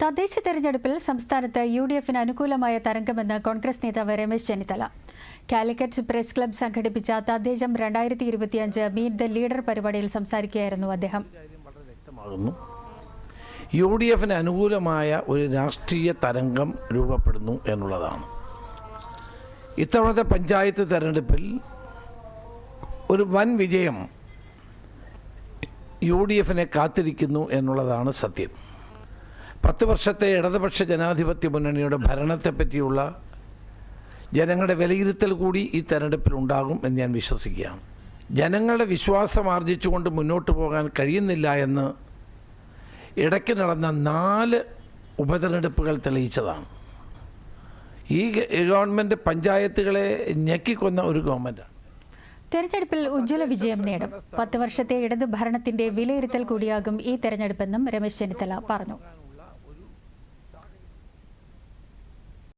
തദ്ദേശ തെരഞ്ഞെടുപ്പിൽ സംസ്ഥാനത്ത് യു ഡി എഫിന് അനുകൂലമായ തരംഗമെന്ന് കോൺഗ്രസ് നേതാവ് Ramesh Chennithala. Calicut press club സംഘടിപ്പിച്ച തദ്ദേശം രണ്ടായിരത്തി ഇരുപത്തിയഞ്ച് മീറ്റ് ദ ലീഡർ പരിപാടിയിൽ സംസാരിക്കുകയായിരുന്നു അദ്ദേഹം. യു ഡി എഫിന് അനുകൂലമായ ഒരു രാഷ്ട്രീയ തരംഗം രൂപപ്പെടുന്നു എന്നുള്ളതാണ്. ഇത്തവണത്തെ പഞ്ചായത്ത് തെരഞ്ഞെടുപ്പിൽ ഒരു വൻ വിജയം യു ഡി എഫിനെ കാത്തിരിക്കുന്നു എന്നുള്ളതാണ് സത്യം. പത്ത് വർഷത്തെ ഇടതുപക്ഷ ജനാധിപത്യ മുന്നണിയുടെ ഭരണത്തെപ്പറ്റിയുള്ള ജനങ്ങളുടെ വിലയിരുത്തൽ കൂടി ഈ തെരഞ്ഞെടുപ്പിൽ ഉണ്ടാകും എന്ന് ഞാൻ വിശ്വസിക്കുകയാണ്. ജനങ്ങളുടെ വിശ്വാസം ആർജിച്ചുകൊണ്ട് മുന്നോട്ട് പോകാൻ കഴിയുന്നില്ല എന്ന് ഇടയ്ക്ക് നടന്ന നാല് ഉപതെരഞ്ഞെടുപ്പുകൾ തെളിയിച്ചതാണ്. ഈ ഗവൺമെന്റ് പഞ്ചായത്തുകളെ ഞെക്കിക്കൊന്ന ഒരു ഗവൺമെന്റാണ് തെരഞ്ഞെടുപ്പിൽ ഉജ്ജ്വല വിജയം നേടും. പത്ത് വർഷത്തെ ഇടതു ഭരണത്തിന്റെ വിലയിരുത്തൽ കൂടിയാകും ഈ തെരഞ്ഞെടുപ്പെന്നും രമേശ് ചെന്നിത്തല പറഞ്ഞു.